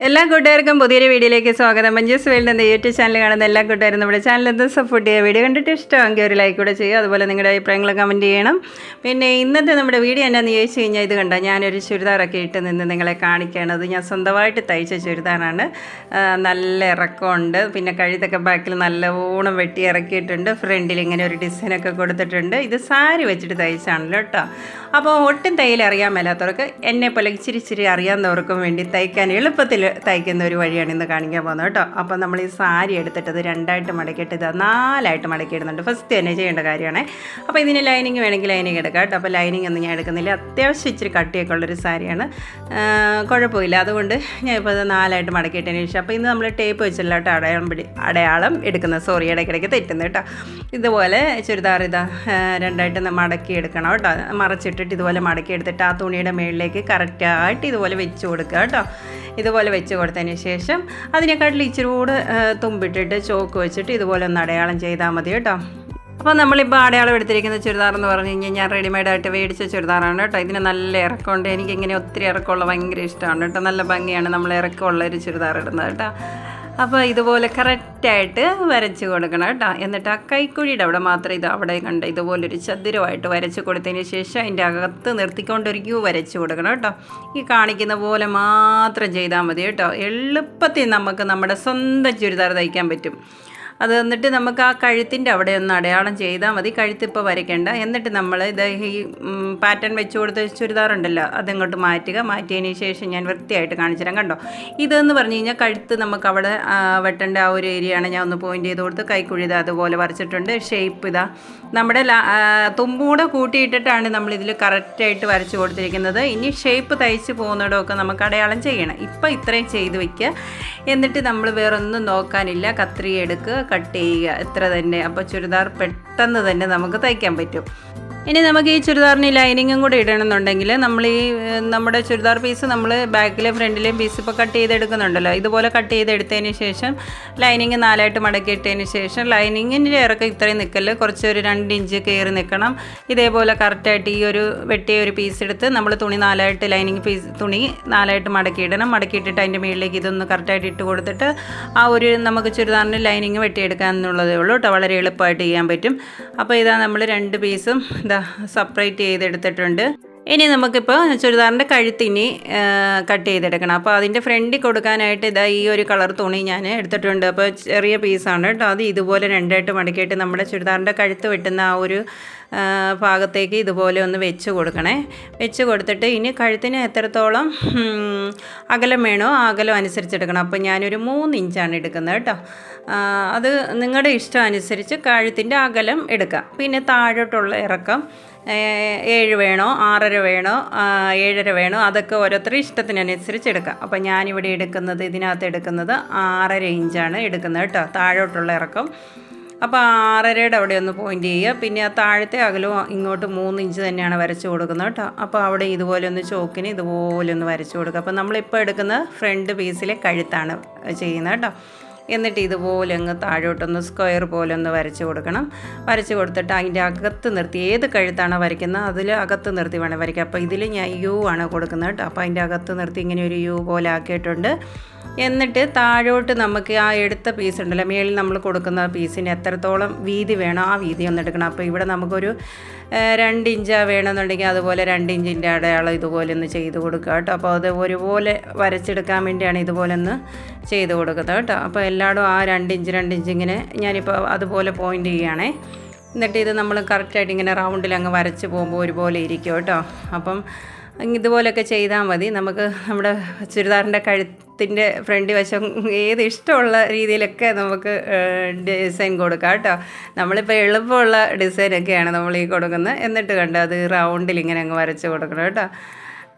എല്ലാ കൂട്ടുകാർക്കും പുതിയൊരു വീഡിയോയിലേക്ക് സ്വാഗതം. മഞ്ജുസ് വേൾഡ് എന്ന യൂട്യൂബ് ചാനൽ കാണുന്ന എല്ലാ കൂട്ടുകാരും നമ്മുടെ ചാനൽ എന്ത് സപ്പോർട്ട് ചെയ്യുക. വീഡിയോ കണ്ടിട്ട് ഇഷ്ടമെങ്കിൽ ഒരു ലൈക്ക് കൂടെ ചെയ്യുക. അതുപോലെ നിങ്ങളുടെ അഭിപ്രായങ്ങൾ കമന്റ് ചെയ്യണം. പിന്നെ ഇന്നത്തെ നമ്മുടെ വീഡിയോ എന്നാന്ന് ചോദിച്ചു കഴിഞ്ഞാൽ ഇത് കണ്ട? ഞാനൊരു ചുരിദാറൊക്കെ ഇട്ട് നിന്ന് നിങ്ങളെ കാണിക്കുകയാണത് ഞാൻ സ്വന്തമായിട്ട് തയ്ച്ച ചുരിദാറാണ്. നല്ല ഇറക്കമുണ്ട്. പിന്നെ കഴുത്തൊക്കെ ബാക്കിൽ നല്ലവണ്ണം വെട്ടി ഇറക്കിയിട്ടുണ്ട്. ഫ്രണ്ടിൽ ഇങ്ങനെ ഒരു ഡിസൈനൊക്കെ കൊടുത്തിട്ടുണ്ട്. ഇത് സാരി വെച്ചിട്ട് തയ്ച്ചാണല്ലോ കേട്ടോ അപ്പോൾ ഒട്ടും തയ്യൽ അറിയാൻ മേലാത്തവർക്ക് എന്നെ പോലെ ഇച്ചിരി ഇച്ചിരി അറിയാവുന്നവർക്കും വേണ്ടി തയ്ക്കാൻ എളുപ്പത്തിൽ തയ്ക്കുന്ന ഒരു വഴിയാണ് ഇന്ന് കാണിക്കാൻ പോകുന്നത് കേട്ടോ. അപ്പോൾ നമ്മൾ ഈ സാരി എടുത്തിട്ട് ഇത് രണ്ടായിട്ട് മടക്കിയിട്ട് ഇത് നാലായിട്ട് മടക്കിയിടുന്നുണ്ട്. ഫസ്റ്റ് തന്നെ ചെയ്യേണ്ട കാര്യമാണ്. അപ്പോൾ ഇതിന് ലൈനിങ് വേണമെങ്കിൽ ലൈനിങ് എടുക്കാം കേട്ടോ. അപ്പോൾ ലൈനിങ് ഒന്നും ഞാൻ എടുക്കുന്നില്ല. അത്യാവശ്യം ഇച്ചിരി കട്ടിയൊക്കെ ഉള്ളൊരു സാരിയാണ്. കുഴപ്പമില്ല. അതുകൊണ്ട് ഞാൻ ഇപ്പോൾ ഇത് നാലായിട്ട് മടക്കിയിട്ടതിന് ശേഷം അപ്പോൾ ഇന്ന് നമ്മൾ ടേപ്പ് വെച്ചല്ല കേട്ടോ. അടയാളം പിടി അടയാളം എടുക്കുന്നത് സോറി ഇടയ്ക്കിടയ്ക്ക് തെറ്റുന്നു കേട്ടോ. ഇതുപോലെ ചുരിദാർ ഇതാ രണ്ടായിട്ട് മടക്കി എടുക്കണം കേട്ടോ മറച്ചിട്ടിട്ട് ഇതുപോലെ മടക്കി എടുത്തിട്ട് ആ തുണിയുടെ മുകളിലേക്ക് കറക്റ്റായിട്ട് ഇതുപോലെ വെച്ച് കൊടുക്കുക കേട്ടോ. ഇതുപോലെ വെച്ച് കൊടുത്തതിന് ശേഷം അതിനെക്കാട്ടിൽ ഇച്ചിരി കൂടെ തുമ്പിട്ടിട്ട് ചോക്ക് വെച്ചിട്ട് ഇതുപോലെ ഒന്ന് അടയാളം ചെയ്താൽ മതി കേട്ടോ. അപ്പോൾ നമ്മളിപ്പോൾ അടയാളം എടുത്തിരിക്കുന്ന ചുരിദാർ എന്ന് പറഞ്ഞു കഴിഞ്ഞാൽ ഞാൻ റെഡിമെയ്ഡായിട്ട് മേടിച്ച ചുരിദാറാണ് കേട്ടോ. ഇതിന് നല്ല ഇറക്കമുണ്ട്. എനിക്കിങ്ങനെ ഒത്തിരി ഇറക്കമുള്ള ഭയങ്കര ഇഷ്ടമാണ് കേട്ടോ. നല്ല ഭംഗിയാണ് നമ്മൾ ഇറക്കമുള്ള ഒരു ചുരിദാർ ഇടുന്നത് കേട്ടോ. അപ്പോൾ ഇതുപോലെ കറക്റ്റായിട്ട് വരച്ച് കൊടുക്കണം കേട്ടോ. എന്നിട്ട് ആ കൈക്കുഴിയുടെ അവിടെ മാത്രം ഇത് അവിടെ കണ്ട ഇതുപോലൊരു ചതുരമായിട്ട് വരച്ച് കൊടുത്തതിന് ശേഷം അതിന്റെ അകത്ത് നിർത്തിക്കൊണ്ട് ഒരു ക്യൂ വരച്ച് കൊടുക്കണം കേട്ടോ. ഈ കാണിക്കുന്ന പോലെ മാത്രം ചെയ്താൽ മതി കേട്ടോ. എളുപ്പത്തിൽ നമുക്ക് നമ്മുടെ സ്വന്തം ചുരിദാർ തയ്ക്കാൻ പറ്റും. അത് എന്നിട്ട് നമുക്ക് ആ കഴുത്തിന്റെ അവിടെ ഒന്ന് അടയാളം ചെയ്താൽ മതി. കഴുത്ത് ഇപ്പോൾ വരയ്ക്കേണ്ട. എന്നിട്ട് നമ്മൾ ഇത് ഈ പാറ്റേൺ വെച്ച് കൊടുത്ത ചുരിദാറുണ്ടല്ലോ അതിങ്ങോട്ട് മാറ്റുക. മാറ്റിയതിന് ശേഷം ഞാൻ വൃത്തിയായിട്ട് കാണിച്ചുതരാം കണ്ടോ? ഇതെന്ന് പറഞ്ഞു കഴിഞ്ഞാൽ കഴുത്ത് നമുക്ക് അവിടെ വെട്ടേണ്ട ആ ഒരു ഏരിയയാണ് ഞാൻ ഒന്ന് പോയിന്റ് ചെയ്ത് കൊടുത്ത് കൈക്കുഴി ഇതാ അതുപോലെ വരച്ചിട്ടുണ്ട്. ഷേപ്പ് ഇതാ. നമ്മുടെ തുമ്പൂടെ കൂട്ടിയിട്ടിട്ടാണ് നമ്മൾ ഇതിൽ കറക്റ്റായിട്ട് വരച്ച് കൊടുത്തിരിക്കുന്നത്. ഇനി ഷേപ്പ് തയ്ച്ച് പോകുന്നിടമൊക്കെ നമുക്ക് അടയാളം ചെയ്യണം. ഇപ്പം ഇത്രയും ചെയ്ത് വയ്ക്കുക. എന്നിട്ട് നമ്മൾ വേറൊന്നും നോക്കാനില്ല. കത്രിക എടുക്കുക. കട്ട് ചെയ്യുക. എത്ര തന്നെ. അപ്പോൾ ചുരിദാർ പെട്ടെന്ന് തന്നെ നമുക്ക് തയ്ക്കാൻ പറ്റും. ഇനി നമുക്ക് ഈ ചുരിദാറിന് ലൈനിങ്ങും കൂടെ ഇടണമെന്നുണ്ടെങ്കിൽ നമ്മൾ ഈ നമ്മുടെ ചുരിദാർ പീസ് നമ്മൾ ബാക്കിലെ ഫ്രണ്ടിലെയും പീസ് ഇപ്പോൾ കട്ട് ചെയ്തെടുക്കുന്നുണ്ടല്ലോ. ഇതുപോലെ കട്ട് ചെയ്തെടുത്തതിന് ശേഷം ലൈനിങ് നാലായിട്ട് മടക്കി ഇട്ടതിന് ശേഷം ലൈനിങ്ങിന്റെ ഇറക്കം ഇത്രയും നിൽക്കൽ കുറച്ച് ഒരു രണ്ട് ഇഞ്ച് കയറി നിൽക്കണം ഇതേപോലെ കറക്റ്റായിട്ട് ഈ ഒരു വെട്ടിയ ഒരു പീസ് എടുത്ത് നമ്മൾ തുണി നാലായിട്ട് ലൈനിങ് പീസ് തുണി നാലായിട്ട് മടക്കി ഇടണം മടക്കി ഇട്ടിട്ട് അതിന്റെ മുകളിലേക്ക് ഇതൊന്ന് കറക്റ്റായിട്ട് ഇട്ട് കൊടുത്തിട്ട് ആ ഒരു നമുക്ക് ചുരിദാറിന് ലൈനിങ് വെട്ടിയെടുക്കാൻ എന്നുള്ളതേ ഉള്ളൂ കേട്ടോ. വളരെ എളുപ്പമായിട്ട് ചെയ്യാൻ പറ്റും. അപ്പോൾ ഇതാ നമ്മൾ രണ്ട് പീസും ഇതാ സെപ്പറേറ്റ് ചെയ്തെടുത്തിട്ടുണ്ട്. ഇനി നമുക്കിപ്പോൾ ചുരിദാറിന്റെ കഴുത്തിനി കട്ട് ചെയ്തെടുക്കണം. അപ്പോൾ അതിന്റെ ഫ്രണ്ടിൽ കൊടുക്കാനായിട്ട് ഇതാ ഈ ഒരു കളർ തുണി ഞാൻ എടുത്തിട്ടുണ്ട്. അപ്പോൾ ചെറിയ പീസാണ് കേട്ടോ. അത് ഇതുപോലെ രണ്ടായിട്ട് മടക്കിയിട്ട് നമ്മുടെ ചുരിദാറിന്റെ കഴുത്ത് വെട്ടുന്ന ആ ഒരു ഭാഗത്തേക്ക് ഇതുപോലെ ഒന്ന് വെച്ച് കൊടുക്കണേ. വെച്ച് കൊടുത്തിട്ട് ഇനി കഴുത്തിന് എത്രത്തോളം അകലം വേണോ അകലം അനുസരിച്ചെടുക്കണം അപ്പോൾ ഞാനൊരു മൂന്ന് ഇഞ്ചാണ് എടുക്കുന്നത് കേട്ടോ. അത് നിങ്ങളുടെ ഇഷ്ടം അനുസരിച്ച് കഴുത്തിന്റെ അകലം എടുക്കാം. പിന്നെ താഴോട്ടുള്ള ഇറക്കം. ഏഴ് വേണോ ആറര വേണോ ഏഴര വേണോ അതൊക്കെ ഓരോരുത്തരുടെ ഇഷ്ടത്തിനനുസരിച്ച് എടുക്കാം. അപ്പോൾ ഞാനിവിടെ എടുക്കുന്നത് ഇതിനകത്ത് എടുക്കുന്നത് ആറര ഇഞ്ചാണ് എടുക്കുന്നത് കേട്ടോ താഴോട്ടുള്ള ഇറക്കം. അപ്പോൾ ആറരയുടെ അവിടെ ഒന്ന് പോയിന്റ് ചെയ്യുക. പിന്നെ ആ താഴത്തെ അകലവും ഇങ്ങോട്ട് മൂന്ന് ഇഞ്ച് തന്നെയാണ് വരച്ചു കൊടുക്കുന്നത് കേട്ടോ. അപ്പോൾ അവിടെ ഇതുപോലെ ഒന്ന് ചോക്കിന് ഇതുപോലെ ഒന്ന് വരച്ചു കൊടുക്കുക. അപ്പോൾ നമ്മളിപ്പോൾ എടുക്കുന്ന ഫ്രണ്ട് പീസിലെ കഴുത്താണ് ചെയ്യുന്നത് കേട്ടോ. എന്നിട്ട് ഇതുപോലെ അങ്ങ് താഴോട്ടൊന്ന് സ്ക്വയർ പോലെ ഒന്ന് വരച്ച് കൊടുക്കണം. വരച്ച് കൊടുത്തിട്ട് അതിന്റെ അകത്ത് നിർത്തി. ഏത് കഴുത്താണോ വരയ്ക്കുന്നത്? അതിൽ അകത്ത് നിർത്തി വേണം വരയ്ക്കുക അപ്പോൾ ഇതിൽ ഞാൻ യു ആണ് കൊടുക്കുന്നത് കേട്ടോ. അപ്പോൾ അതിന്റെ അകത്ത് നിർത്തി ഇങ്ങനെ ഒരു യു പോലെ ആക്കിയിട്ടുണ്ട്. എന്നിട്ട് താഴോട്ട് നമുക്ക് ആ എടുത്ത പീസ് ഉണ്ടല്ലോ മേളിൽ നമ്മൾ കൊടുക്കുന്ന പീസിന് എത്രത്തോളം വീതി വേണം ആ വീതി ഒന്ന് എടുക്കണം. അപ്പോൾ ഇവിടെ നമുക്കൊരു രണ്ട് ഇഞ്ച് വേണമെന്നുണ്ടെങ്കിൽ അതുപോലെ രണ്ട് ഇഞ്ചിന്റെ അടയാളം ഇതുപോലെ ഒന്ന് ചെയ്ത് കൊടുക്കുക കേട്ടോ. അപ്പോൾ അത് ഒരുപോലെ വരച്ചെടുക്കാൻ വേണ്ടിയാണ് ഇതുപോലെ ഒന്ന് ചെയ്ത് കൊടുക്കുന്നത് കേട്ടോ. അപ്പോൾ എല്ലായിടും ആ രണ്ട് ഇഞ്ച് രണ്ട് ഇഞ്ച് ഇങ്ങനെ ഞാനിപ്പോൾ അതുപോലെ പോയിന്റ് ചെയ്യുകയാണേ. എന്നിട്ട് ഇത് നമ്മൾ കറക്റ്റായിട്ട് ഇങ്ങനെ റൗണ്ടിൽ അങ്ങ് വരച്ച് പോകുമ്പോൾ ഒരുപോലെ ഇരിക്കും കേട്ടോ. അപ്പം ഇതുപോലെയൊക്കെ ചെയ്താൽ മതി. നമുക്ക് നമ്മുടെ ചുരിദാറിന്റെ കഴുത്തിന്റെ ഫ്രണ്ട് വശം ഏത് ഇഷ്ടമുള്ള രീതിയിലൊക്കെ നമുക്ക് ഡിസൈൻ കൊടുക്കാം കേട്ടോ. നമ്മളിപ്പോൾ എളുപ്പമുള്ള ഡിസൈനൊക്കെയാണ് നമ്മൾ ഈ കൊടുക്കുന്നത്. എന്നിട്ട് കണ്ടോ അത് റൗണ്ടിൽ ഇങ്ങനെ അങ്ങ് വരച്ച് കൊടുക്കണം കേട്ടോ.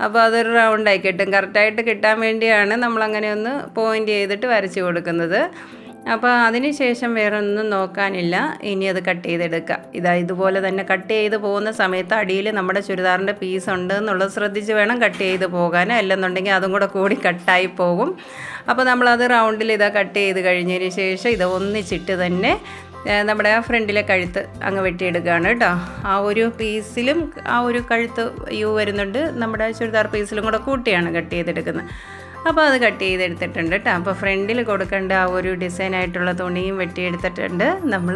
അപ്പോൾ അതൊരു റൗണ്ടായി കിട്ടും. കറക്റ്റായിട്ട് കിട്ടാൻ വേണ്ടിയാണ് നമ്മളങ്ങനെ ഒന്ന് പോയിന്റ് ചെയ്തിട്ട് വരച്ച് കൊടുക്കുന്നത്. അപ്പോൾ അതിന് ശേഷം വേറെ ഒന്നും നോക്കാനില്ല. ഇനി അത് കട്ട് ചെയ്തെടുക്കുക ഇതാ ഇതുപോലെ തന്നെ കട്ട് ചെയ്ത് പോകുന്ന സമയത്ത് അടിയിൽ നമ്മുടെ ചുരിദാറിന്റെ പീസ് ഉണ്ട് എന്നുള്ളത് ശ്രദ്ധിച്ച് വേണം കട്ട് ചെയ്ത് പോകാൻ അല്ലെന്നുണ്ടെങ്കിൽ അതും കൂടെ കൂടി കട്ടായി പോകും. അപ്പോൾ നമ്മളത് റൗണ്ടിൽ ഇതാ കട്ട് ചെയ്ത് കഴിഞ്ഞതിന് ശേഷം ഇത് ഒന്നിച്ചിട്ട് തന്നെ നമ്മുടെ ആ ഫ്രണ്ടിലെ കഴുത്ത് അങ്ങ് വെട്ടിയെടുക്കുകയാണ് കേട്ടോ. ആ ഒരു പീസിലും ആ ഒരു കഴുത്ത് യു വരുന്നുണ്ട്. നമ്മുടെ ചുരിദാർ പീസിലും കൂടെ കൂട്ടിയാണ് കട്ട് ചെയ്തെടുക്കുന്നത്. അപ്പോൾ അത് കട്ട് ചെയ്തെടുത്തിട്ടുണ്ട് കേട്ടോ. അപ്പോൾ ഫ്രണ്ടിൽ കൊടുക്കേണ്ട ആ ഒരു ഡിസൈനായിട്ടുള്ള തുണിയും വെട്ടിയെടുത്തിട്ടുണ്ട്. നമ്മൾ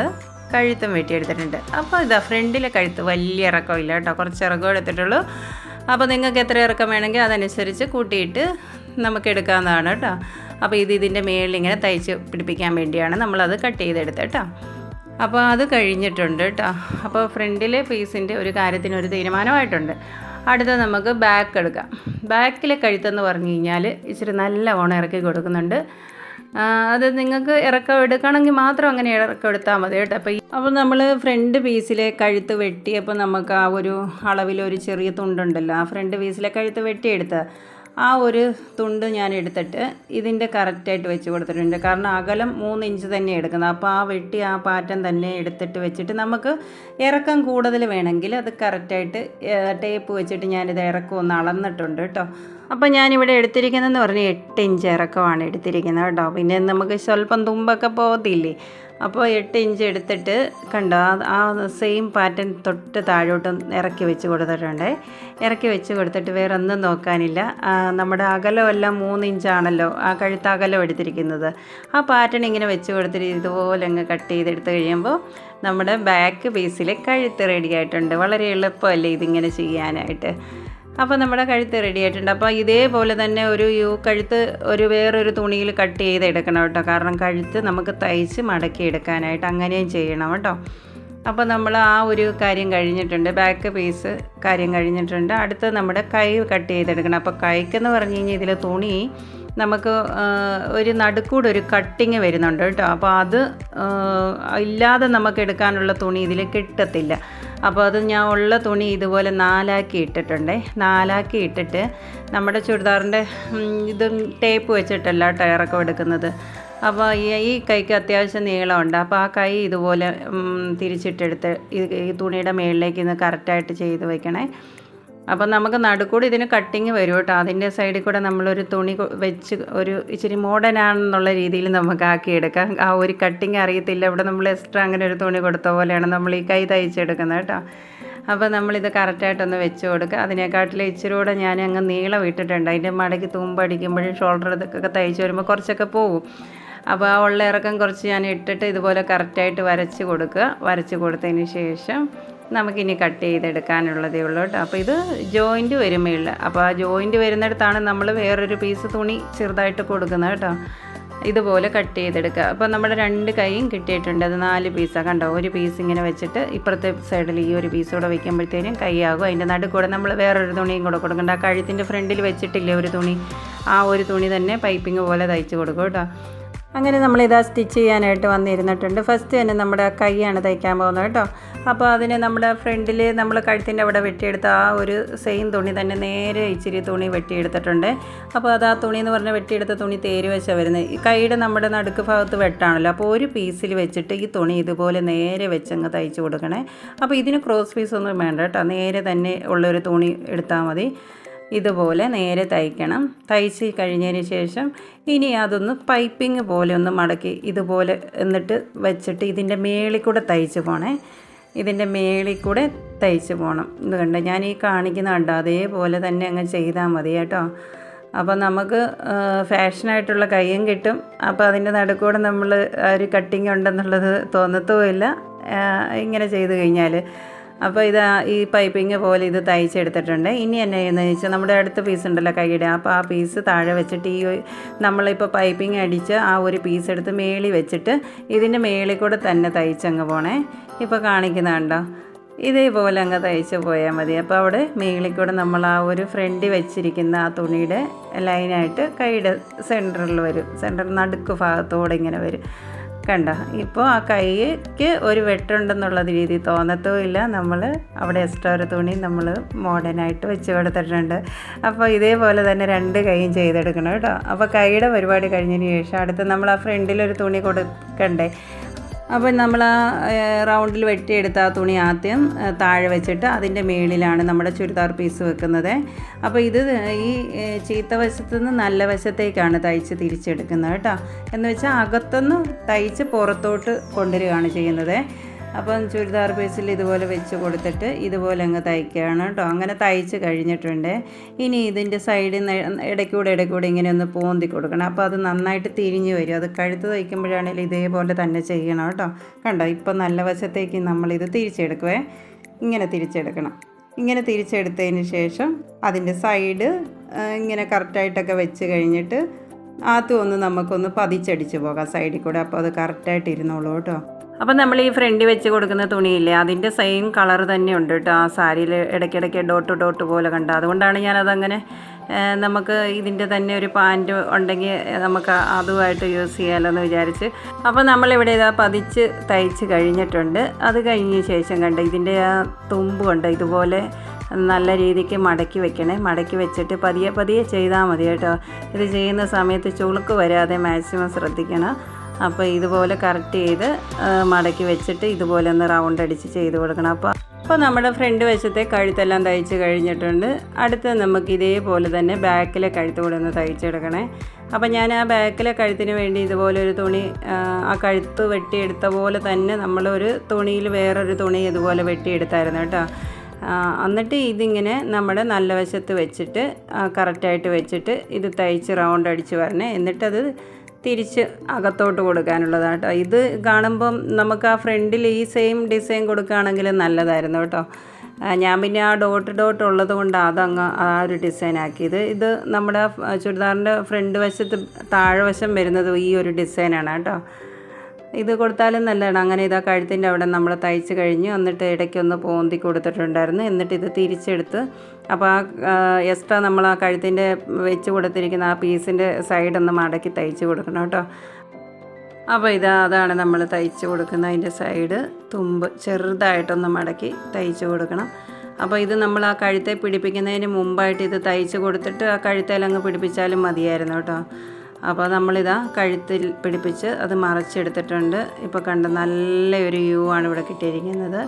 കഴുത്തും വെട്ടിയെടുത്തിട്ടുണ്ട്. അപ്പോൾ ഇതാ ഫ്രണ്ടിലെ കഴുത്ത് വലിയ ഇറക്കമില്ല കേട്ടോ. കുറച്ച് ഇറക്കം എടുത്തിട്ടുള്ളൂ. അപ്പോൾ നിങ്ങൾക്ക് എത്ര ഇറക്കം വേണമെങ്കിൽ അതനുസരിച്ച് കൂട്ടിയിട്ട് നമുക്ക് എടുക്കാവുന്നതാണ് കേട്ടോ. അപ്പോൾ ഇത് ഇതിന്റെ മേളിൽ ഇങ്ങനെ തയ്ച്ച് പിടിപ്പിക്കാൻ വേണ്ടിയാണ് നമ്മളത് കട്ട് ചെയ്തെടുത്തത് കേട്ടോ. അപ്പോൾ അത് കഴിഞ്ഞിട്ടുണ്ട് കേട്ടോ. അപ്പോൾ ഫ്രണ്ടിലെ പീസിന്റെ ഒരു കാര്യത്തിന് ഒരു തീരുമാനമായിട്ടുണ്ട്. അടുത്ത നമുക്ക് ബാക്ക് എടുക്കാം. ബാക്കിലെ കഴുത്തെന്ന് പറഞ്ഞു കഴിഞ്ഞാൽ ഇച്ചിരി നല്ല ഓണം ഇറക്കി കൊടുക്കുന്നുണ്ട്. അത് നിങ്ങൾക്ക് ഇറക്കം എടുക്കണമെങ്കിൽ മാത്രം അങ്ങനെ ഇറക്കം എടുത്താൽ മതി കേട്ടോ. അപ്പോൾ അപ്പോൾ നമ്മൾ ഫ്രണ്ട് പീസിലെ കഴുത്ത് വെട്ടിയപ്പോൾ നമുക്ക് ആ ഒരു അളവിലൊരു ചെറിയ തുണ്ടുണ്ടല്ലോ. ആ ഫ്രണ്ട് പീസിലെ കഴുത്ത് വെട്ടിയെടുത്ത ആ ഒരു തുണ്ട് ഞാൻ എടുത്തിട്ട് ഇതിന്റെ കറക്റ്റായിട്ട് വെച്ച് കൊടുത്തിട്ടുണ്ട്. കാരണം അകലം മൂന്ന് ഇഞ്ച് തന്നെ എടുക്കുന്നത്. അപ്പോൾ ആ വെട്ടി ആ പാറ്റൻ തന്നെ എടുത്തിട്ട് വെച്ചിട്ട് നമുക്ക് ഇറക്കം കൂടുതൽ വേണമെങ്കിൽ അത് കറക്റ്റായിട്ട് ടേപ്പ് വെച്ചിട്ട് ഞാനിത് ഇറക്കം ഒന്ന് അളന്നിട്ടുണ്ട് കേട്ടോ. അപ്പോൾ ഞാനിവിടെ എടുത്തിരിക്കുന്നതെന്ന് പറഞ്ഞാൽ എട്ട് ഇഞ്ച് ഇറക്കമാണ് എടുത്തിരിക്കുന്നത് കേട്ടോ. പിന്നെ നമുക്ക് സ്വല്പം തുമ്പൊക്കെ പോകത്തില്ലേ? അപ്പോൾ എട്ട് ഇഞ്ച് എടുത്തിട്ട് കണ്ടോ ആ- സെയിം പാറ്റേൺ തൊട്ട് താഴോട്ട് ഇറക്കി വെച്ച് കൊടുത്തിട്ടുണ്ട്. ഇറക്കി വെച്ച് കൊടുത്തിട്ട് വേറെ ഒന്നും നോക്കാനില്ല നമ്മുടെ നമ്മുടെ അകലമെല്ലാം മൂന്ന് ഇഞ്ചാണല്ലോ ആ കഴുത്ത് അകലം എടുത്തിരിക്കുന്നത്. ആ പാറ്റേൺ ഇങ്ങനെ വെച്ച് കൊടുത്തിട്ട് ഇതുപോലെ അങ്ങ് കട്ട് ചെയ്തെടുത്ത് കഴിയുമ്പോൾ നമ്മുടെ ബാക്ക് പീസിൽ കഴുത്ത് റെഡി ആയിട്ടുണ്ട്. വളരെ എളുപ്പമല്ലേ ഇതിങ്ങനെ ചെയ്യാനായിട്ട്. അപ്പോൾ നമ്മുടെ കഴുത്ത് റെഡി ആയിട്ടുണ്ട്. അപ്പോൾ ഇതേപോലെ തന്നെ ഒരു യു കഴുത്ത് ഒരു വേറൊരു തുണിയിൽ കട്ട് ചെയ്ത് എടുക്കണം കേട്ടോ. കാരണം കഴുത്ത് നമുക്ക് തയ്ച്ച് മടക്കി എടുക്കാനായിട്ട് അങ്ങനെയും ചെയ്യണം കേട്ടോ. അപ്പോൾ നമ്മൾ ആ ഒരു കാര്യം കഴിഞ്ഞിട്ടുണ്ട്. ബാക്ക് പീസ് കാര്യം കഴിഞ്ഞിട്ടുണ്ട്. അടുത്ത് നമ്മുടെ കൈ കട്ട് ചെയ്തെടുക്കണം. അപ്പോൾ കൈക്കെന്ന് പറഞ്ഞു കഴിഞ്ഞാൽ ഇതിൽ തുണി നമുക്ക് ഒരു നടുക്കൂടെ ഒരു കട്ടിങ് വരുന്നുണ്ട് കേട്ടോ. അപ്പോൾ അത് ഇല്ലാതെ നമുക്ക് എടുക്കാനുള്ള തുണി ഇതിൽ കിട്ടത്തില്ല. അപ്പോൾ അത് ഞാൻ ഉള്ള തുണി ഇതുപോലെ നാലാക്കി ഇട്ടിട്ടുണ്ടേ. നാലാക്കി ഇട്ടിട്ട് നമ്മുടെ ചുരിദാറിന്റെ ഇത് ടേപ്പ് വെച്ചിട്ടല്ല ടയറൊക്കെ എടുക്കുന്നത്. അപ്പോൾ ഈ കൈക്ക് അത്യാവശ്യം നീളമുണ്ട്. അപ്പോൾ ആ കൈ ഇതുപോലെ തിരിച്ചിട്ടെടുത്ത് ഈ തുണിയുടെ മേളിലേക്ക് ഇന്ന് കറക്റ്റായിട്ട് ചെയ്ത് വെക്കണേ. അപ്പം നമുക്ക് നടുക്കൂടി ഇതിന് കട്ടിങ് വരും കേട്ടോ. അതിന്റെ സൈഡിൽ കൂടെ നമ്മളൊരു തുണി വെച്ച് ഒരു ഇച്ചിരി മോഡേൺ ആണെന്നുള്ള രീതിയിൽ നമുക്ക് ആക്കിയെടുക്കാം ആ ഒരു കട്ടിങ് അറിയത്തില്ല. ഇവിടെ നമ്മൾ എക്സ്ട്രാ അങ്ങനെ ഒരു തുണി കൊടുത്ത പോലെയാണ് നമ്മൾ ഈ കൈ തയ്ച്ചെടുക്കുന്നത് കേട്ടോ. അപ്പോൾ നമ്മളിത് കറക്റ്റായിട്ടൊന്ന് വെച്ച് കൊടുക്കുക. അതിനെക്കാട്ടിൽ ഇച്ചിരി കൂടെ ഞാൻ അങ്ങ് നീളം ഇട്ടിട്ടുണ്ട്. അതിന്റെ മടക്കി തുമ്പടിക്കുമ്പോഴും ഷോൾഡർ ഇതൊക്കെ തയ്ച്ച് വരുമ്പോൾ കുറച്ചൊക്കെ പോകും അപ്പോൾ ആ ഉള്ള ഇറക്കം കുറച്ച് ഞാൻ ഇട്ടിട്ട് ഇതുപോലെ കറക്റ്റായിട്ട് വരച്ച് കൊടുക്കുക. വരച്ച് കൊടുത്തതിന് ശേഷം നമുക്കിനി കട്ട് ചെയ്തെടുക്കാനുള്ളതേ ഉള്ളൂ കേട്ടോ. അപ്പോൾ ഇത് ജോയിന്റ് വരുമ്പോഴുള്ള അപ്പോൾ ആ ജോയിന്റ് വരുന്നിടത്താണ് നമ്മൾ വേറൊരു പീസ് തുണി ചെറുതായിട്ട് കൊടുക്കുന്നത് കേട്ടോ. ഇതുപോലെ കട്ട് ചെയ്തെടുക്കുക. അപ്പോൾ നമ്മുടെ രണ്ട് കൈയും കിട്ടിയിട്ടുണ്ട്. അത് നാല് പീസാണ് കണ്ടോ? ഒരു പീസ് ഇങ്ങനെ വെച്ചിട്ട് ഇപ്പുറത്തെ സൈഡിൽ ഈ ഒരു പീസ് കൂടെ വയ്ക്കുമ്പോഴത്തേനും കൈയാകും. അതിന്റെ നടുക്കൂടെ നമ്മൾ വേറൊരു തുണിയും കൂടെ കൊടുക്കണ്ട ആ കഴുത്തിന്റെ ഫ്രണ്ടിൽ വെച്ചിട്ടില്ലേ ഒരു തുണി? ആ ഒരു തുണി തന്നെ പൈപ്പിംഗ് പോലെ തയ്ച്ച് കൊടുക്കും കേട്ടോ. അങ്ങനെ നമ്മളിതാ സ്റ്റിച്ച് ചെയ്യാനായിട്ട് വന്നിരുന്നിട്ടുണ്ട്. ഫസ്റ്റ് തന്നെ നമ്മുടെ കൈയാണ് തയ്ക്കാൻ പോകുന്നത് കേട്ടോ. അപ്പോൾ അതിന് നമ്മുടെ ഫ്രണ്ടിൽ നമ്മൾ കഴുത്തിന്റെ അവിടെ വെട്ടിയെടുത്ത ആ ഒരു സെയിം തുണി തന്നെ നേരെ ഇച്ചിരി തുണി വെട്ടിയെടുത്തിട്ടുണ്ട്. അപ്പോൾ അത് ആ തുണി എന്ന് പറഞ്ഞാൽ വെട്ടിയെടുത്ത തുണി തേര് വെച്ചാൽ വരുന്നത്. ഈ കൈയുടെ നമ്മുടെ നടുക്ക് ഭാഗത്ത് വെട്ടാണല്ലോ. അപ്പോൾ ഒരു പീസിൽ വെച്ചിട്ട് ഈ തുണി ഇതുപോലെ നേരെ വെച്ചങ്ങ് തയ്ച്ച് കൊടുക്കണേ. അപ്പോൾ ഇതിന് ക്രോസ് പീസ് ഒന്നും വേണ്ട കേട്ടോ. നേരെ തന്നെ ഉള്ളൊരു തുണി എടുത്താൽ മതി. ഇതുപോലെ നേരെ തയ്ക്കണം. തയ്ച്ച് കഴിഞ്ഞതിന് ശേഷം ഇനി അതൊന്ന് പൈപ്പിംഗ് പോലെ ഒന്ന് മടക്കി ഇതുപോലെ എന്നിട്ട് വെച്ചിട്ട് ഇതിന്റെ മേളിൽ കൂടെ തയ്ച്ച് പോണേ. ഇതിന്റെ മേളിൽ കൂടെ തയ്ച്ച് പോകണം ഇത് ഞാൻ ഈ കാണിക്കുന്ന കണ്ടോ? അതേപോലെ തന്നെ അങ്ങ് ചെയ്താൽ മതി കേട്ടോ. അപ്പോൾ നമുക്ക് ഫാഷനായിട്ടുള്ള കയ്യും കിട്ടും. അപ്പോൾ അതിന്റെ നടുക്കൂടെ നമ്മൾ ഒരു കട്ടിങ് ഉണ്ടെന്നുള്ളത് തോന്നത്തുമില്ല. ഇങ്ങനെ ചെയ്ത് കഴിഞ്ഞാൽ അപ്പോൾ ഇത് ഈ പൈപ്പിങ് പോലെ ഇത് തയ്ച്ചെടുത്തിട്ടുണ്ട്. ഇനി എന്നെ എന്ന് വെച്ചാൽ നമ്മുടെ അടുത്ത പീസ് ഉണ്ടല്ലോ കൈയുടെ. അപ്പോൾ ആ പീസ് താഴെ വെച്ചിട്ട് ഈ നമ്മളിപ്പോൾ പൈപ്പിങ് അടിച്ച് ആ ഒരു പീസ് എടുത്ത് മേളി വെച്ചിട്ട് ഇതിന്റെ മേളിൽ കൂടെ തന്നെ തയ്ച്ചങ്ങ് പോണേ. ഇപ്പോൾ കാണിക്കുന്നുണ്ടോ? ഇതേപോലെ അങ്ങ് തയ്ച്ച് പോയാൽ മതി. അപ്പോൾ അവിടെ മേളിൽ കൂടെ നമ്മൾ ആ ഒരു ഫ്രണ്ടിൽ വെച്ചിരിക്കുന്ന ആ തുണിയുടെ ലൈനായിട്ട് കൈയുടെ സെന്ററിൽ വരും. സെന്റർ നടുക്ക് ഭാഗത്തോടെ ഇങ്ങനെ വരും. കണ്ട. ഇപ്പോൾ ആ കൈക്ക് ഒരു വെട്ടുണ്ടെന്നുള്ള രീതി തോന്നത്തുമില്ല നമ്മൾ അവിടെ എക്സ്ട്രാ ഒരു തുണി നമ്മൾ മോഡേണായിട്ട് വെച്ച് കൊടുത്തിട്ടുണ്ട്. അപ്പോൾ ഇതേപോലെ തന്നെ രണ്ട് കൈയും ചെയ്തെടുക്കണം കേട്ടോ. അപ്പോൾ കൈയുടെ പരിപാടി കഴിഞ്ഞതിന് ശേഷം അടുത്ത് നമ്മൾ ആ ഫ്രണ്ടിലൊരു തുണി കൊടുക്കണ്ടേ? അപ്പോൾ നമ്മൾ ആ റൗണ്ടിൽ വെട്ടിയെടുത്ത ആ തുണി ആദ്യം താഴെ വെച്ചിട്ട് അതിന്റെ മേളിലാണ് നമ്മുടെ ചുരിദാർ പീസ് വെക്കുന്നത്. അപ്പോൾ ഇത് ഈ ചീത്ത വശത്തു നിന്ന് നല്ല വശത്തേക്കാണ് തയ്ച്ച് തിരിച്ചെടുക്കുന്നത് കേട്ടോ. എന്ന് വെച്ചാൽ അകത്തുനിന്ന് തയ്ച്ച് പുറത്തോട്ട് കൊണ്ടുവരികയാണ് ചെയ്യുന്നത്. അപ്പം ചുരിദാർ പീസിൽ ഇതുപോലെ വെച്ച് കൊടുത്തിട്ട് ഇതുപോലെ അങ്ങ് തയ്ക്കുകയാണ് കേട്ടോ. അങ്ങനെ തയ്ച്ച് കഴിഞ്ഞിട്ടുണ്ട്. ഇനി ഇതിന്റെ സൈഡിൽ നിന്ന് ഇടയ്ക്കൂടെ ഇടയ്ക്കൂടെ ഇങ്ങനെ ഒന്ന് പോന്തി കൊടുക്കണം. അപ്പോൾ അത് നന്നായിട്ട് തിരിഞ്ഞ് വരും. അത് കഴുത്ത് തയ്ക്കുമ്പോഴാണെങ്കിലും ഇതേപോലെ തന്നെ ചെയ്യണം കേട്ടോ. കണ്ടോ? ഇപ്പം നല്ല വശത്തേക്ക് നമ്മളിത് തിരിച്ചെടുക്കുവേ. ഇങ്ങനെ തിരിച്ചെടുക്കണം. ഇങ്ങനെ തിരിച്ചെടുത്തതിന് ശേഷം അതിന്റെ സൈഡ് ഇങ്ങനെ കറക്റ്റായിട്ടൊക്കെ വെച്ച് കഴിഞ്ഞിട്ട് ആദ്യം ഒന്ന് നമുക്കൊന്ന് പതിച്ചടിച്ച് പോകാം സൈഡിൽ കൂടെ. അപ്പോൾ അത് കറക്റ്റായിട്ട് ഇരുന്നോളൂ കേട്ടോ. അപ്പം നമ്മൾ ഈ ഫ്രണ്ടിൽ വെച്ച് കൊടുക്കുന്ന തുണിയില്ലേ അതിന്റെ സെയിം കളർ തന്നെ ഉണ്ട് കേട്ടോ. ആ സാരിയിൽ ഇടയ്ക്കിടയ്ക്ക് ഡോട്ട് ഡോട്ട് പോലെ കണ്ട. അതുകൊണ്ടാണ് ഞാനതങ്ങനെ നമുക്ക് ഇതിന്റെ തന്നെ ഒരു പാന്റ് ഉണ്ടെങ്കിൽ നമുക്ക് അതുമായിട്ട് യൂസ് ചെയ്യാമല്ലോ എന്ന് വിചാരിച്ച്. അപ്പോൾ നമ്മളിവിടെ ഇതാ പതിച്ച് തയ്ച്ച് കഴിഞ്ഞിട്ടുണ്ട്. അത് കഴിഞ്ഞ ശേഷം കണ്ട ഇതിന്റെ ആ തുമ്പ് കൊണ്ട് ഇതുപോലെ നല്ല രീതിക്ക് മടക്കി വെക്കണേ. മടക്കി വെച്ചിട്ട് പതിയെ പതിയെ ചെയ്താൽ മതി കേട്ടോ. ഇത് ചെയ്യുന്ന സമയത്ത് ചുളുക്ക് വരാതെ മാക്സിമം ശ്രദ്ധിക്കണം. അപ്പോൾ ഇതുപോലെ കറക്റ്റ് ചെയ്ത് മടക്കി വെച്ചിട്ട് ഇതുപോലെ ഒന്ന് റൗണ്ട് അടിച്ച് ചെയ്ത് കൊടുക്കണം. അപ്പോൾ അപ്പോൾ നമ്മുടെ ഫ്രണ്ട് വശത്തെ കഴുത്തെല്ലാം തയ്ച്ച് കഴിഞ്ഞിട്ടുണ്ട്. അടുത്ത് നമുക്ക് ഇതേപോലെ തന്നെ ബാക്കിലെ കഴുത്ത് കൂടെ ഒന്ന് തയ്ച്ചെടുക്കണേ. അപ്പോൾ ഞാൻ ആ ബാക്കിലെ കഴുത്തിന് വേണ്ടി ഇതുപോലെ ഒരു തുണി ആ, കഴുത്ത് വെട്ടിയെടുത്ത പോലെ തന്നെ നമ്മളൊരു തുണിയിൽ വേറൊരു തുണി ഇതുപോലെ വെട്ടിയെടുത്തായിരുന്നു കേട്ടോ. എന്നിട്ട് ഇതിങ്ങനെ നമ്മുടെ നല്ല വശത്ത് വെച്ചിട്ട് കറക്റ്റായിട്ട് വെച്ചിട്ട് ഇത് തയ്ച്ച് റൗണ്ട് അടിച്ച് വരണേ. എന്നിട്ടത് തിരിച്ച് അകത്തോട്ട് കൊടുക്കാനുള്ളതാണ് കേട്ടോ ഇത് കാണുമ്പം നമുക്ക് ആ ഫ്രണ്ടിൽ ഈ സെയിം ഡിസൈൻ കൊടുക്കുകയാണെങ്കിൽ നല്ലതായിരുന്നു കേട്ടോ. ഞാൻ പിന്നെ ആ ഡോട്ട് ഡോട്ട് ഉള്ളത് കൊണ്ട് അതങ്ങ് ആ ഒരു ഡിസൈൻ ആക്കിയത് ഇത് നമ്മുടെ ചുരിദാറിന്റെ ഫ്രണ്ട് വശത്ത് താഴെ വശം വരുന്നത് ഈ ഒരു ഡിസൈനാണ് കേട്ടോ. ഇത് കൊടുത്താലും നല്ലതാണ്. അങ്ങനെ ഇതാ കഴുത്തിന്റെ അവിടെ നമ്മൾ തയ്ച്ച് കഴിഞ്ഞു. എന്നിട്ട് ഇടയ്ക്കൊന്ന് പോന്തി കൊടുത്തിട്ടുണ്ടായിരുന്നു. എന്നിട്ട് ഇത് തിരിച്ചെടുത്ത് അപ്പോൾ ആ എക്സ്ട്രാ നമ്മൾ ആ കഴുത്തിന്റെ വെച്ച് കൊടുത്തിരിക്കുന്ന ആ പീസിന്റെ ഒന്ന് മടക്കി തയ്ച്ച് കൊടുക്കണം കേട്ടോ. അപ്പോൾ ഇതാ അതാണ് നമ്മൾ തയ്ച്ച് കൊടുക്കുന്ന അതിന്റെ സൈഡ് തുമ്പ് ചെറുതായിട്ടൊന്ന് മടക്കി തയ്ച്ച് കൊടുക്കണം. അപ്പോൾ ഇത് നമ്മൾ ആ കഴുത്തെ പിടിപ്പിക്കുന്നതിന് മുമ്പായിട്ട് ഇത് തയ്ച്ച് കൊടുത്തിട്ട് ആ കഴുത്തേലങ്ങ് പിടിപ്പിച്ചാലും മതിയായിരുന്നു കേട്ടോ. അപ്പോൾ നമ്മളിതാ കഴുത്തിൽ പിടിപ്പിച്ച് അത് മറച്ചെടുത്തിട്ടുണ്ട്. ഇപ്പോൾ കണ്ട നല്ലൊരു വ്യൂ ആണ് ഇവിടെ കിട്ടിയിരിക്കുന്നത്.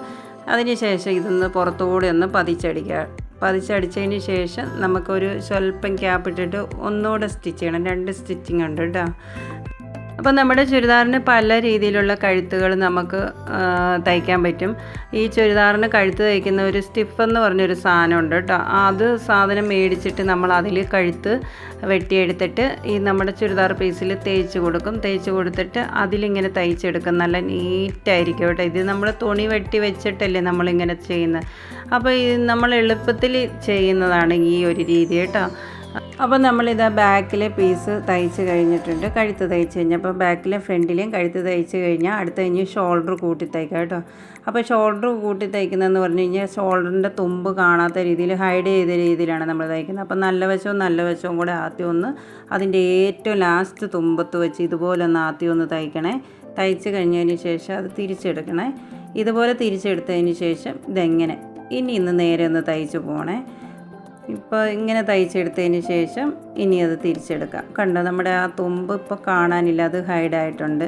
അതിനുശേഷം ഇതൊന്ന് പുറത്തുകൂടി ഒന്ന് പതിച്ചടിക്കുക. പതിച്ചടിച്ചതിന് ശേഷം നമുക്കൊരു സ്വല്പം ക്യാപ്പ് ഇട്ടിട്ട് ഒന്നുകൂടെ സ്റ്റിച്ച് ചെയ്യണം. രണ്ട് സ്റ്റിച്ചിങ് ഉണ്ട് കേട്ടോ. അപ്പോൾ നമ്മുടെ ചുരിദാറിന് പല രീതിയിലുള്ള കഴുത്തുകൾ നമുക്ക് തയ്ക്കാൻ പറ്റും. ഈ ചുരിദാറിന് കഴുത്ത് തയ്ക്കുന്ന ഒരു സ്റ്റിഫ് എന്ന് പറഞ്ഞൊരു സാധനം ഉണ്ട് കേട്ടോ അത് സാധനം മേടിച്ചിട്ട് നമ്മൾ അതിൽ കഴുത്ത് വെട്ടിയെടുത്തിട്ട് ഈ നമ്മുടെ ചുരിദാർ പീസിൽ തേച്ച് കൊടുക്കും. തേച്ച് കൊടുത്തിട്ട് അതിലിങ്ങനെ തയ്ച്ചെടുക്കും. നല്ല നീറ്റായിരിക്കും കേട്ടോ. ഇത് നമ്മൾ തുണി വെട്ടി വെച്ചിട്ടല്ലേ നമ്മളിങ്ങനെ ചെയ്യുന്നത്. അപ്പോൾ ഈ നമ്മൾ എളുപ്പത്തിൽ ചെയ്യുന്നതാണ് ഈ ഒരു രീതി കേട്ടോ. അപ്പോൾ നമ്മളിതാ ബാക്കിലെ പീസ് തയ്ച്ച് കഴിഞ്ഞിട്ടുണ്ട്. കഴുത്ത് തയ്ച്ച് കഴിഞ്ഞപ്പോൾ ബാക്കിലെ ഫ്രണ്ടിലെയും കഴുത്ത് തയ്ച്ച് കഴിഞ്ഞാൽ അടുത്ത് കഴിഞ്ഞ് ഷോൾഡർ കൂട്ടി തയ്ക്കാം കേട്ടോ. അപ്പോൾ ഷോൾഡർ കൂട്ടി തയ്ക്കുന്നതെന്ന് പറഞ്ഞു കഴിഞ്ഞാൽ ഷോൾഡറിന്റെ തുമ്പ് കാണാത്ത രീതിയിൽ ഹൈഡ് ചെയ്ത രീതിയിലാണ് നമ്മൾ തയ്ക്കുന്നത്. അപ്പോൾ നല്ല വശവും നല്ല വശവും കൂടെ ആദ്യം ഒന്ന് അതിന്റെ ഏറ്റവും ലാസ്റ്റ് തുമ്പത്ത് വെച്ച് ഇതുപോലെ ഒന്ന് ആദ്യം ഒന്ന് തയ്ക്കണേ. തയ്ച്ച് കഴിഞ്ഞതിന് ശേഷം അത് തിരിച്ചെടുക്കണേ. ഇതുപോലെ തിരിച്ചെടുത്തതിന് ശേഷം ഇതെങ്ങനെ? ഇനി ഇന്ന് നേരെ ഒന്ന് തയ്ച്ച് പോകണേ ഇപ്പോൾ ഇങ്ങനെ തയ്ച്ചെടുത്തതിന് ശേഷം ഇനി അത് തിരിച്ചെടുക്കാം. കണ്ടോ നമ്മുടെ ആ തുമ്പ് ഇപ്പോൾ കാണാനില്ല അത് ഹൈഡ് ആയിട്ടുണ്ട്.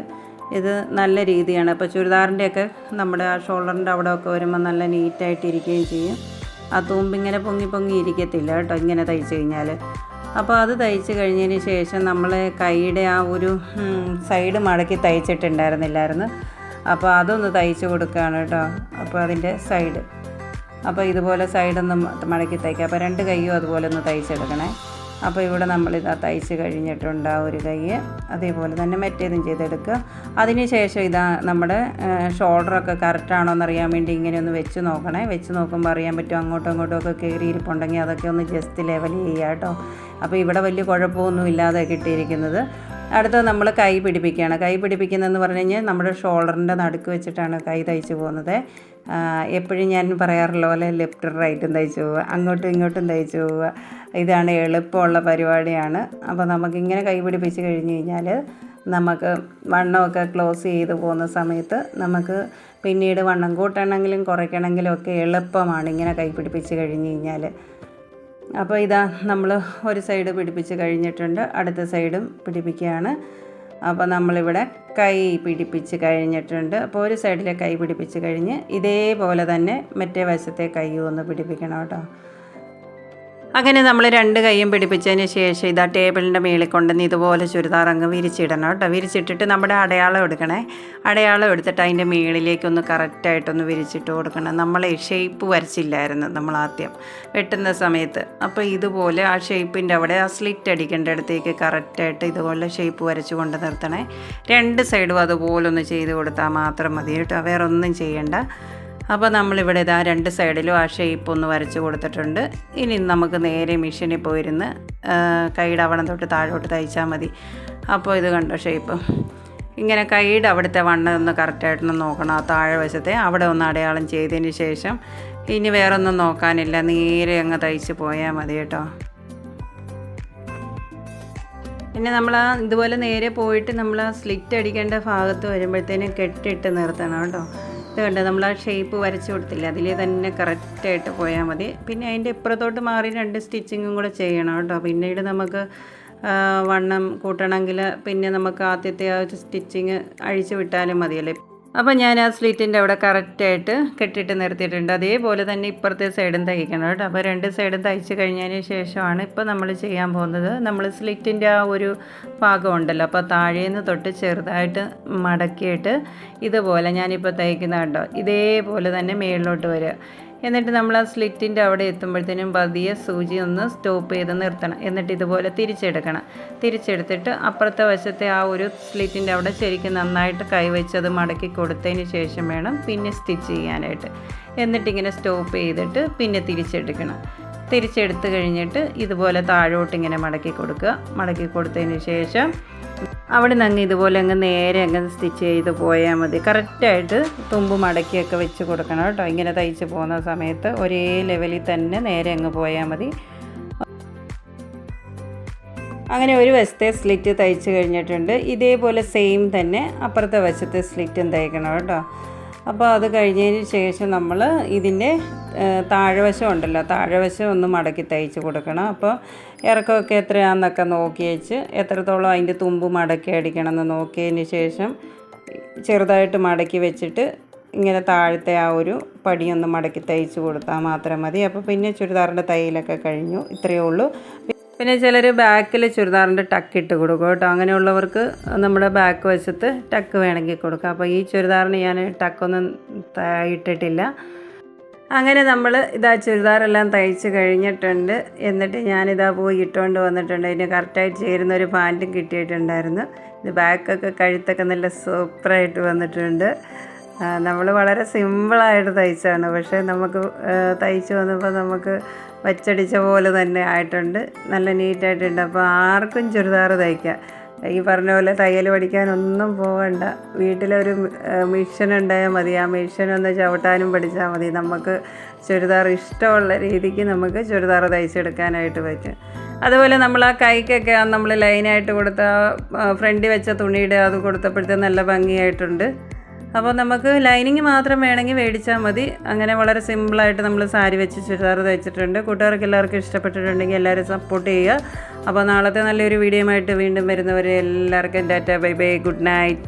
ഇത് നല്ല രീതിയാണ്. അപ്പോൾ ചുരിദാറിന്റെയൊക്കെ നമ്മുടെ ആ ഷോൾഡറിന്റെ അവിടെ ഒക്കെ വരുമ്പോൾ നല്ല നീറ്റായിട്ട് ഇരിക്കുകയും ചെയ്യും. ആ തുമ്പ് ഇങ്ങനെ പൊങ്ങി പൊങ്ങി ഇരിക്കത്തില്ല കേട്ടോ ഇങ്ങനെ തയ്ച്ച് കഴിഞ്ഞാൽ അപ്പോൾ അത് തയ്ച്ച് കഴിഞ്ഞതിന് ശേഷം നമ്മൾ കൈയുടെ ആ ഒരു സൈഡ് മടക്കി തയ്ച്ചിട്ടുണ്ടായിരുന്നില്ലായിരുന്നു. അപ്പോൾ അതൊന്ന് തയ്ച്ച് കൊടുക്കുകയാണ് കേട്ടോ. അപ്പോൾ അതിന്റെ സൈഡ് അപ്പോൾ ഇതുപോലെ സൈഡൊന്ന് മടക്കി തയ്ക്കുക അപ്പോൾ രണ്ട് കൈയും അതുപോലെ ഒന്ന് തയ്ച്ചെടുക്കണേ. അപ്പോൾ ഇവിടെ നമ്മൾ ഇതാ തയ്ച്ച് കഴിഞ്ഞിട്ടുണ്ട് ആ ഒരു കൈ. അതേപോലെ തന്നെ മറ്റേതും ചെയ്തെടുക്കുക. അതിന് ശേഷം ഇതാ നമ്മുടെ ഷോൾഡറൊക്കെ കറക്റ്റാണോ എന്നറിയാൻ വേണ്ടി ഇങ്ങനെ ഒന്ന് വെച്ച് നോക്കണേ. വെച്ച് നോക്കുമ്പോൾ അറിയാൻ പറ്റും അങ്ങോട്ടും ഇങ്ങോട്ടും ഒക്കെ കയറിയിരിപ്പുണ്ടെങ്കിൽ അതൊക്കെ ഒന്ന് ജസ്റ്റ് ലെവൽ ചെയ്യുക കേട്ടോ. അപ്പോൾ ഇവിടെ വലിയ കുഴപ്പമൊന്നും ഇല്ലാതെ കിട്ടിയിരിക്കുന്നത്. അടുത്തത് നമ്മൾ കൈ പിടിപ്പിക്കുകയാണ്. കൈ പിടിപ്പിക്കുന്നതെന്ന് പറഞ്ഞു കഴിഞ്ഞാൽ നമ്മുടെ ഷോൾഡറിന്റെ നടുക്ക് വെച്ചിട്ടാണ് കൈ തയ്ച്ചു പോകുന്നത്. എപ്പോഴും ഞാൻ പറയാറുള്ള പോലെ ലെഫ്റ്റും റൈറ്റും തയ്ച്ചു പോവുക അങ്ങോട്ടും ഇങ്ങോട്ടും തയ്ച്ചു പോവുക. ഇതാണ് എളുപ്പമുള്ള പരിപാടിയാണ്. അപ്പോൾ നമുക്കിങ്ങനെ കൈ പിടിപ്പിച്ച് കഴിഞ്ഞ് കഴിഞ്ഞാൽ നമുക്ക് വണ്ണമൊക്കെ ക്ലോസ് ചെയ്ത് പോകുന്ന സമയത്ത് നമുക്ക് പിന്നീട് വണ്ണം കൂട്ടണമെങ്കിലും കുറയ്ക്കണമെങ്കിലും ഒക്കെ എളുപ്പമാണ് ഇങ്ങനെ കൈ പിടിപ്പിച്ച് കഴിഞ്ഞ് കഴിഞ്ഞാൽ. അപ്പോൾ ഇതാ നമ്മൾ ഒരു സൈഡ് പിടിപ്പിച്ച് കഴിഞ്ഞിട്ടുണ്ട്. അടുത്ത സൈഡും പിടിപ്പിക്കുകയാണ്. അപ്പോൾ നമ്മളിവിടെ കൈ പിടിപ്പിച്ച് കഴിഞ്ഞിട്ടുണ്ട്. അപ്പോൾ ഒരു സൈഡിലെ കൈ പിടിപ്പിച്ച് കഴിഞ്ഞ് ഇതേപോലെ തന്നെ മറ്റേ വശത്തെ കൈ ഒന്ന് പിടിപ്പിക്കണം കേട്ടോ. അങ്ങനെ നമ്മൾ രണ്ട് കൈയും പിടിപ്പിച്ചതിന് ശേഷം ഇതാ ടേബിളിന്റെ മേളിൽ കൊണ്ടുവന്ന് ഇതുപോലെ ചുരിദാർ അങ്ങ് വിരിച്ചിടണം കേട്ടോ. വിരിച്ചിട്ടിട്ട് നമ്മുടെ അടയാളം എടുക്കണേ. അടയാളം എടുത്തിട്ട് അതിന്റെ മേളിലേക്കൊന്ന് കറക്റ്റായിട്ടൊന്ന് വിരിച്ചിട്ട് കൊടുക്കണം. നമ്മൾ ഷേപ്പ് വരച്ചില്ലായിരുന്നു നമ്മൾ ആദ്യം വെട്ടുന്ന സമയത്ത്. അപ്പോൾ ഇതുപോലെ ആ ഷേപ്പിന്റെ അവിടെ ആ സ്ലിറ്റ് അടിക്കേണ്ട അടുത്തേക്ക് കറക്റ്റായിട്ട് ഇതുപോലെ ഷേപ്പ് വരച്ച് കൊണ്ട് നിർത്തണേ. രണ്ട് സൈഡും അതുപോലെ ഒന്ന് ചെയ്ത് കൊടുത്താൽ മാത്രം മതി കേട്ടോ. വേറെ ഒന്നും ചെയ്യണ്ട. അപ്പോൾ നമ്മളിവിടെ ഇതാ രണ്ട് സൈഡിലും ആ ഷേപ്പ് ഒന്ന് വരച്ച് കൊടുത്തിട്ടുണ്ട്. ഇനി നമുക്ക് നേരെ മെഷീനിൽ പോയിരുന്ന് കൈയുടെ അവണം തൊട്ട് താഴോട്ട് തയ്ച്ചാൽ മതി. അപ്പോൾ ഇത് കണ്ടോ ഷേപ്പ് ഇങ്ങനെ കൈയുടെ അവിടുത്തെ വണ്ണം ഒന്ന് കറക്റ്റായിട്ടൊന്ന് നോക്കണം ആ താഴെ വശത്തെ അവിടെ ഒന്ന് അടയാളം ചെയ്തതിന് ശേഷം ഇനി വേറൊന്നും നോക്കാനില്ല. നേരെ അങ്ങ് തയ്ച്ച് പോയാൽ മതി കേട്ടോ. പിന്നെ നമ്മൾ ആ ഇതുപോലെ നേരെ പോയിട്ട് നമ്മൾ ആ സ്ലിറ്റ് അടിക്കേണ്ട ഭാഗത്ത് വരുമ്പോഴത്തേനും കെട്ടിട്ട് നിർത്തണം കേട്ടോ. ഇത് കണ്ട് നമ്മൾ ആ ഷേപ്പ് വരച്ച് കൊടുത്തില്ല? അതിൽ തന്നെ കറക്റ്റായിട്ട് പോയാൽ മതി. പിന്നെ അതിന്റെ ഇപ്പുറത്തോട്ട് മാറി രണ്ട് സ്റ്റിച്ചിങ്ങും കൂടെ ചെയ്യണം കേട്ടോ. പിന്നീട് നമുക്ക് വണ്ണം കൂട്ടണമെങ്കിൽ പിന്നെ നമുക്ക് ആദ്യത്തെ ആ ഒരു സ്റ്റിച്ചിങ് അഴിച്ചു വിട്ടാലും മതിയല്ലേ? അപ്പോൾ ഞാൻ ആ സ്ലിറ്റിന്റെ അവിടെ കറക്റ്റായിട്ട് കെട്ടിയിട്ട് നിർത്തിയിട്ടുണ്ട്. അതേപോലെ തന്നെ ഇപ്പുറത്തെ സൈഡും തയ്ക്കണം കേട്ടോ. അപ്പോൾ രണ്ട് സൈഡും തയ്ച്ച് കഴിഞ്ഞതിന് ശേഷമാണ് ഇപ്പോൾ നമ്മൾ ചെയ്യാൻ പോകുന്നത്. നമ്മൾ സ്ലിറ്റിന്റെ ആ ഒരു ഭാഗം ഉണ്ടല്ലോ അപ്പോൾ താഴേന്ന് തൊട്ട് ചെറുതായിട്ട് മടക്കിയിട്ട് ഇതുപോലെ ഞാനിപ്പോൾ തയ്ക്കുന്ന കണ്ടോ? ഇതേപോലെ തന്നെ മേളിലോട്ട് വരിക. എന്നിട്ട് നമ്മൾ ആ സ്ലിറ്റിന്റെ അവിടെ എത്തുമ്പോഴത്തേനും പതിയെ സൂചി ഒന്ന് സ്റ്റോപ്പ് ചെയ്ത് നിർത്തണം. എന്നിട്ട് ഇതുപോലെ തിരിച്ചെടുക്കണം. തിരിച്ചെടുത്തിട്ട് അപ്പുറത്തെ വശത്തെ ആ ഒരു സ്ലിറ്റിന്റെ അവിടെ ശരിക്കും നന്നായിട്ട് കൈവച്ചത് മടക്കി കൊടുത്തതിന് ശേഷം വേണം പിന്നെ സ്റ്റിച്ച് ചെയ്യാനായിട്ട്. എന്നിട്ടിങ്ങനെ സ്റ്റോപ്പ് ചെയ്തിട്ട് പിന്നെ തിരിച്ചെടുക്കണം. തിരിച്ചെടുത്ത് കഴിഞ്ഞിട്ട് ഇതുപോലെ താഴോട്ട് ഇങ്ങനെ മടക്കി കൊടുക്കുക. മടക്കി കൊടുത്തതിന് ശേഷം അവിടെ നിന്ന് അങ്ങ് ഇതുപോലെ അങ്ങ് നേരെ അങ്ങ് സ്റ്റിച്ച് ചെയ്ത് പോയാൽ മതി. കറക്റ്റായിട്ട് തുമ്പ് മടക്കിയൊക്കെ വെച്ച് കൊടുക്കണം കേട്ടോ. ഇങ്ങനെ തയ്ച്ച് പോകുന്ന സമയത്ത് ഒരേ ലെവലിൽ തന്നെ നേരെ അങ്ങ് പോയാൽ മതി. അങ്ങനെ ഒരു വശത്തെ സ്ലിറ്റ് തയ്ച്ച് കഴിഞ്ഞിട്ടുണ്ട്. ഇതേപോലെ സെയിം തന്നെ അപ്പുറത്തെ വശത്തെ സ്ലിറ്റും തയ്ക്കണം കേട്ടോ. അപ്പോൾ അത് കഴിഞ്ഞതിന് ശേഷം നമ്മൾ ഇതിന്റെ താഴെവശം ഉണ്ടല്ലോ. താഴെവശം ഒന്ന് മടക്കി തയ്ച്ച് കൊടുക്കണം. അപ്പോൾ ഇറക്കമൊക്കെ എത്രയാണെന്നൊക്കെ നോക്കി വെച്ച് എത്രത്തോളം അതിന്റെ തുമ്പ് മടക്കി അടിക്കണം എന്ന് നോക്കിയതിന് ശേഷം ചെറുതായിട്ട് മടക്കി വെച്ചിട്ട് ഇങ്ങനെ താഴത്തെ ആ ഒരു പടിയൊന്ന് മടക്കി തയ്ച്ച് കൊടുത്താൽ മാത്രം മതി. അപ്പോൾ പിന്നെ ചുരിദാറിന്റെ തയ്യലൊക്കെ കഴിഞ്ഞു. ഇത്രയേ ഉള്ളൂ. പിന്നെ ചിലർ ബാക്കിൽ ചുരിദാറിന്റെ ടക്ക് ഇട്ട് കൊടുക്കും കേട്ടോ. അങ്ങനെയുള്ളവർക്ക് നമ്മുടെ ബാക്ക് വശത്ത് ടക്ക് വേണമെങ്കിൽ കൊടുക്കാം. അപ്പോൾ ഈ ചുരിദാറിന് ഞാൻ ടക്കൊന്നും ഇട്ടിട്ടില്ല. അങ്ങനെ നമ്മൾ ഇതാ ചുരിദാറെല്ലാം തയ്ച്ച് കഴിഞ്ഞിട്ടുണ്ട്. എന്നിട്ട് ഞാനിതാ പോയി ഇട്ടുകൊണ്ട് വന്നിട്ടുണ്ട്. അതിന് കറക്റ്റായിട്ട് ചേരുന്ന ഒരു പാന്റും കിട്ടിയിട്ടുണ്ടായിരുന്നു. ഇത് ബാക്കൊക്കെ കഴുത്തൊക്കെ നല്ല സൂപ്പറായിട്ട് വന്നിട്ടുണ്ട്. നമ്മൾ വളരെ സിമ്പിളായിട്ട് തയ്ച്ചാണ്. പക്ഷേ നമുക്ക് തയ്ച്ച് വന്നപ്പോൾ നമുക്ക് വച്ചടിച്ച പോലെ തന്നെ ആയിട്ടുണ്ട്. നല്ല നീറ്റായിട്ടുണ്ട്. അപ്പോൾ ആർക്കും ചുരിദാർ തയ്ക്കാം. ഈ പറഞ്ഞ പോലെ തയ്യൽ പഠിക്കാനൊന്നും പോകണ്ട വീട്ടിലൊരു മിഷൻ ഉണ്ടായാൽ മതി. ആ മിഷൻ ഒന്ന് ചവിട്ടാനും പഠിച്ചാൽ മതി. നമുക്ക് ചുരിദാർ ഇഷ്ടമുള്ള രീതിക്ക് നമുക്ക് ചുരിദാർ തയ്ച്ചെടുക്കാനായിട്ട് പറ്റും. അതുപോലെ നമ്മൾ ആ കൈക്കൊക്കെ നമ്മൾ ലൈനായിട്ട് കൊടുത്ത ഫ്രണ്ടിൽ വെച്ച തുണിയുടെ അത് കൊടുത്തപ്പോഴത്തെ നല്ല ഭംഗിയായിട്ടുണ്ട്. അപ്പോൾ നമുക്ക് ലൈനിങ് മാത്രം വേണമെങ്കിൽ മേടിച്ചാൽ മതി. അങ്ങനെ വളരെ സിമ്പിളായിട്ട് നമ്മൾ സാരി വെച്ച് ചുരിദാർ തയ്ച്ചിട്ടുണ്ട്. കൂട്ടുകാർക്ക് എല്ലാവർക്കും ഇഷ്ടപ്പെട്ടിട്ടുണ്ടെങ്കിൽ എല്ലാവരും സപ്പോർട്ട് ചെയ്യുക. അപ്പോൾ നാളത്തെ നല്ലൊരു വീഡിയോ ആയിട്ട് വീണ്ടും വരുന്നവരെ എല്ലാവർക്കും tata bye bye good night